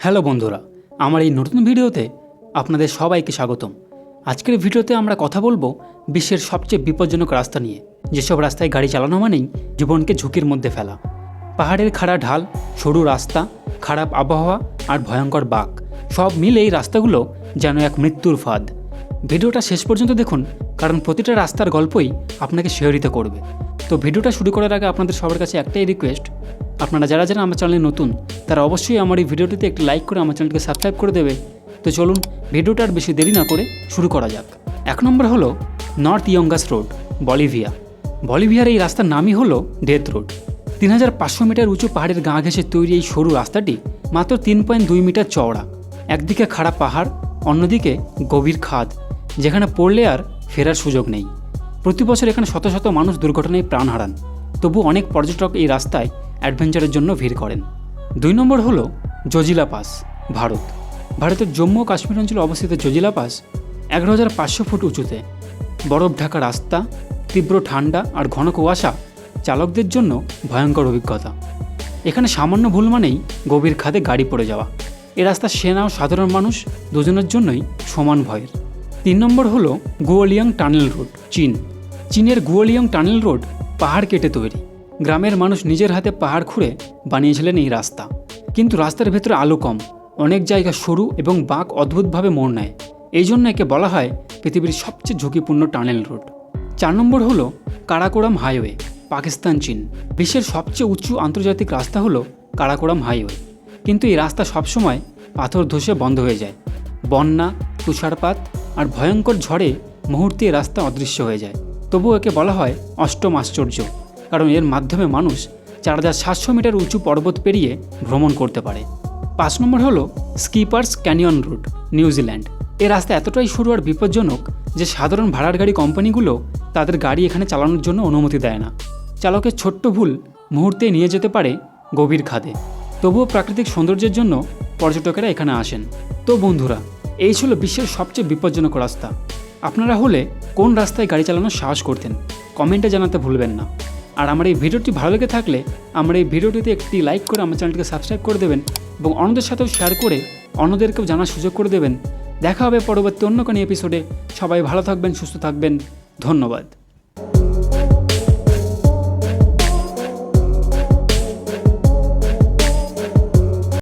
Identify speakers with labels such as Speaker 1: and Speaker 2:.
Speaker 1: Hello বন্ধুরা, আমার এই নতুন ভিডিওতে আপনাদের সবাইকে স্বাগতম। আজকের ভিডিওতে আমরা কথা বলব বিশ্বের সবচেয়ে বিপজ্জনক রাস্তা নিয়ে। যেসব রাস্তায় গাড়ি চালানো মানেই জীবনকে ঝুঁকির মধ্যে ফেলা। পাহাড়ের খাড়া ঢাল, সরু রাস্তা, খারাপ আবহাওয়া আর ভয়ঙ্কর বাঘ, সব মিলে এই রাস্তাগুলো যেন এক মৃত্যুর ফাঁদ। ভিডিওটা শেষ পর্যন্ত দেখুন, কারণ প্রতিটা রাস্তার গল্পই আপনাকে শিহরিত করবে। তো ভিডিওটা শুরু করার আগে আপনাদের সবার কাছে একটাই রিকোয়েস্ট আপনারা যারা যারা আমার চ্যানেলে নতুন তারা অবশ্যই আমার এই ভিডিওটিতে একটি লাইক করে আমার চ্যানেলকে সাবস্ক্রাইব করে দেবে। তো চলুন, ভিডিওটা আর বেশি দেরি না করে শুরু করা যাক। এক নম্বর হলো নর্থ ইয়ঙ্গাস রোড বলিভিয়া বলিভিয়ার এই রাস্তার নামই হলো ডেথ রোড তিন হাজার পাঁচশো মিটার উঁচু পাহাড়ের গা ঘেঁষে তৈরি এই সরু রাস্তাটি মাত্র তিন পয়েন্ট দুই মিটার চওড়া। একদিকে খাড়া পাহাড়, অন্যদিকে গভীর খাদ, যেখানে পড়লে আর ফেরার সুযোগ নেই। প্রতি বছর এখানে শত শত মানুষ দুর্ঘটনায় প্রাণ হারান। তবু অনেক পর্যটক এই রাস্তায় অ্যাডভেঞ্চারের জন্য ভিড় করেন। দুই নম্বর হলো জজিলা পাস, ভারত। ভারতের জম্মু কাশ্মীর অঞ্চলে অবস্থিত জজিলা পাস এগারো হাজার পাঁচশো ফুট উঁচুতে। বরফ ঢাকা রাস্তা, তীব্র ঠান্ডা আর ঘন কুয়াশা চালকদের জন্য ভয়ঙ্কর অভিজ্ঞতা। এখানে সামান্য ভুল মানেই গভীর খাদে গাড়ি পড়ে যাওয়া। এ রাস্তা সেনা ও সাধারণ মানুষ দুজনের জন্যই সমান ভয়ের। তিন নম্বর হলো গুয়ালিয়াং টানেল রোড, চীন। চীনের গুয়ালিয়াং টানেল রোড পাহাড় কেটে তৈরি। গ্রামের মানুষ নিজের হাতে পাহাড় খুঁড়ে বানিয়েছিলেন এই রাস্তা। কিন্তু রাস্তার ভেতরে আলো কম, অনেক জায়গা সরু এবং বাঁক অদ্ভুতভাবে মোড় নেয়। এই জন্য একে বলা হয় পৃথিবীর সবচেয়ে ঝুঁকিপূর্ণ টানেল রোড চার নম্বর হলো কারাকোরাম হাইওয়ে, পাকিস্তান, চীন। বিশ্বের সবচেয়ে উঁচু আন্তর্জাতিক রাস্তা হলো কারাকোরাম হাইওয়ে। কিন্তু এই রাস্তা সবসময় পাথর ধসে বন্ধ হয়ে যায়। বন্যা, তুষারপাত আর ভয়ঙ্কর ঝড়ে মুহূর্তে রাস্তা অদৃশ্য হয়ে যায়। তবুও একে বলা হয় অষ্টম আশ্চর্য। কারণ এর মাধ্যমে মানুষ চার হাজার সাতশো মিটার উঁচু পর্বত পেরিয়ে ভ্রমণ করতে পারে। পাঁচ নম্বর হলো Skippers Canyon route New Zealand এ রাস্তা এতটাই সরু আর বিপজ্জনক যে সাধারণ ভাড়ার গাড়ি কোম্পানিগুলো তাদের গাড়ি এখানে চালানোর জন্য অনুমতি দেয় না। চালকের ছোট্ট ভুল মুহূর্তে নিয়ে যেতে পারে গভীর খাদে। তবুও প্রাকৃতিক সৌন্দর্যের জন্য পর্যটকেরা এখানে আসেন। তো বন্ধুরা, এই ছিল বিশ্বের সবচেয়ে বিপজ্জনক রাস্তা। আপনারা হলে কোন রাস্তায় গাড়ি চালানোর সাহস করতেন? কমেন্টে জানাতে ভুলবেন না। আর আমার এই ভিডিওটি ভালো লেগে থাকলে আমার এই ভিডিওটিতে একটি লাইক করে আমার চ্যানেলটিকে সাবস্ক্রাইব করে দেবেন এবং অন্যদের সাথেও শেয়ার করে অন্যদেরকেও জানার সুযোগ করে দেবেন। দেখা হবে পরবর্তী অন্য কোনো এপিসোডে সবাই ভালো থাকবেন, সুস্থ থাকবেন। ধন্যবাদ।